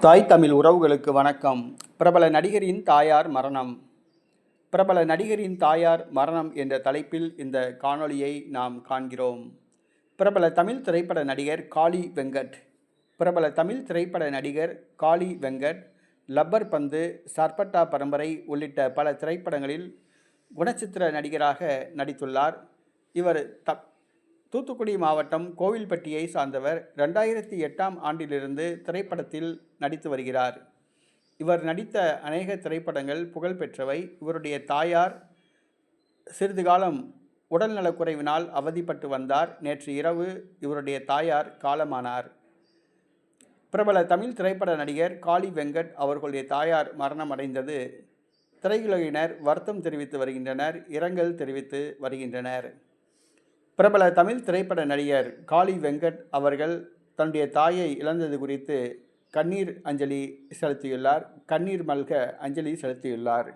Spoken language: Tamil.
தாய் தமிழ் உறவுகளுக்கு வணக்கம். பிரபல நடிகரின் தாயார் மரணம். பிரபல நடிகரின் தாயார் மரணம் என்ற தலைப்பில் இந்த காணொளியை நாம் காண்கிறோம். பிரபல தமிழ் திரைப்பட நடிகர் காளி வெங்கட். பிரபல தமிழ் திரைப்பட நடிகர் காளி வெங்கட் லப்பர் பந்து சர்பட்டா பரம்பரை உள்ளிட்ட பல திரைப்படங்களில் குணச்சித்திர நடிகராக நடித்துள்ளார். இவர் த தூத்துக்குடி மாவட்டம் கோவில்பட்டியை சார்ந்தவர் ரெண்டாயிரத்தி எட்டாம் ஆண்டிலிருந்து திரைப்படத்தில் நடித்து வருகிறார். இவர் நடித்த அநேக திரைப்படங்கள் புகழ்பெற்றவை இவருடைய தாயார் சிறிது காலம் உடல்நலக்குறைவினால் அவதிப்பட்டு வந்தார். நேற்று இரவு இவருடைய தாயார் காலமானார். பிரபல தமிழ் திரைப்பட நடிகர் காளி வெங்கட் அவர்களுடைய தாயார் மரணமடைந்தது. திரையுலகினர் வருத்தம் தெரிவித்து வருகின்றனர் இரங்கல் தெரிவித்து வருகின்றனர். பிரபல தமிழ் திரைப்பட நடிகர் காளி வெங்கட் அவர்கள் தன்னுடைய தாயை இழந்தது குறித்து கண்ணீர் அஞ்சலி செலுத்தியுள்ளார். கண்ணீர் மல்க அஞ்சலி செலுத்தியுள்ளார்.